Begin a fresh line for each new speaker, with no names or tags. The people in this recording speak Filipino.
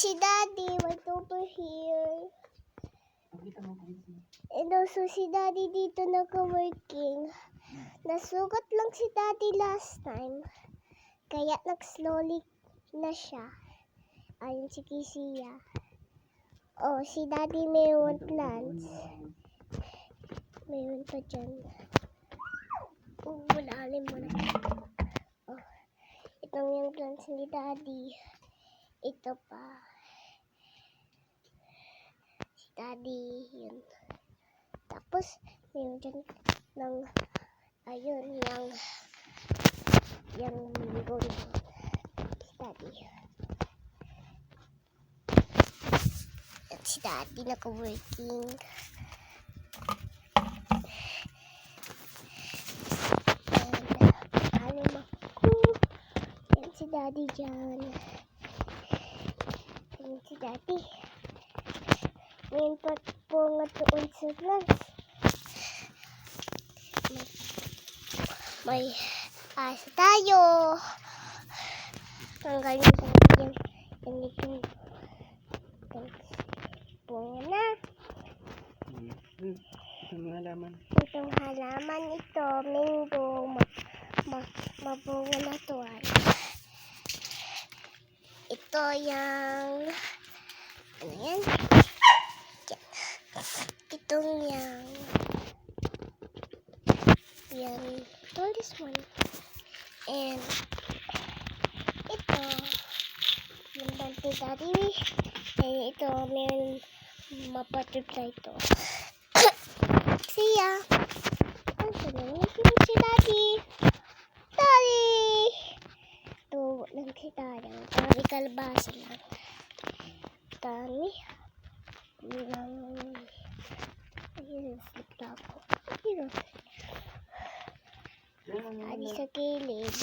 si Daddy went over here. And also si Daddy dito nag-working. Nasugat lang si Daddy last time. Kaya nag-slowly na siya. Ayun si Kisiya. Oh, si Daddy mayroon plants. Mayroon pa dyan. Oh, malalim mo na. Oh, itong yung plants ni Daddy. Ito pa. Daddy, yun. Tapos, mayroon dyan ng, ayun, yung, yung gold. Si Daddy. At si Daddy naka-working. Si Daddy dyan. Yan si Daddy. Ngayon pa po nga tuon sa plants. May asa tayo. Tanggalin yan. Yan itong bunga na.
Hmm. Mga halaman.
Itong halaman ito, mango, ma, ma, mabunga na to. ay. Ito yung, ano? Yan. Itong yung, yan, this one. And, ito, yung bante daddy. And ito, may mapatupla ito. See ya. Ang sarap si Daddy. Daddy! Tubo lang si Daddy. Dami kalbasa lang. Dami. Lang. Ayun, slip na
ang
Adi sa gilid.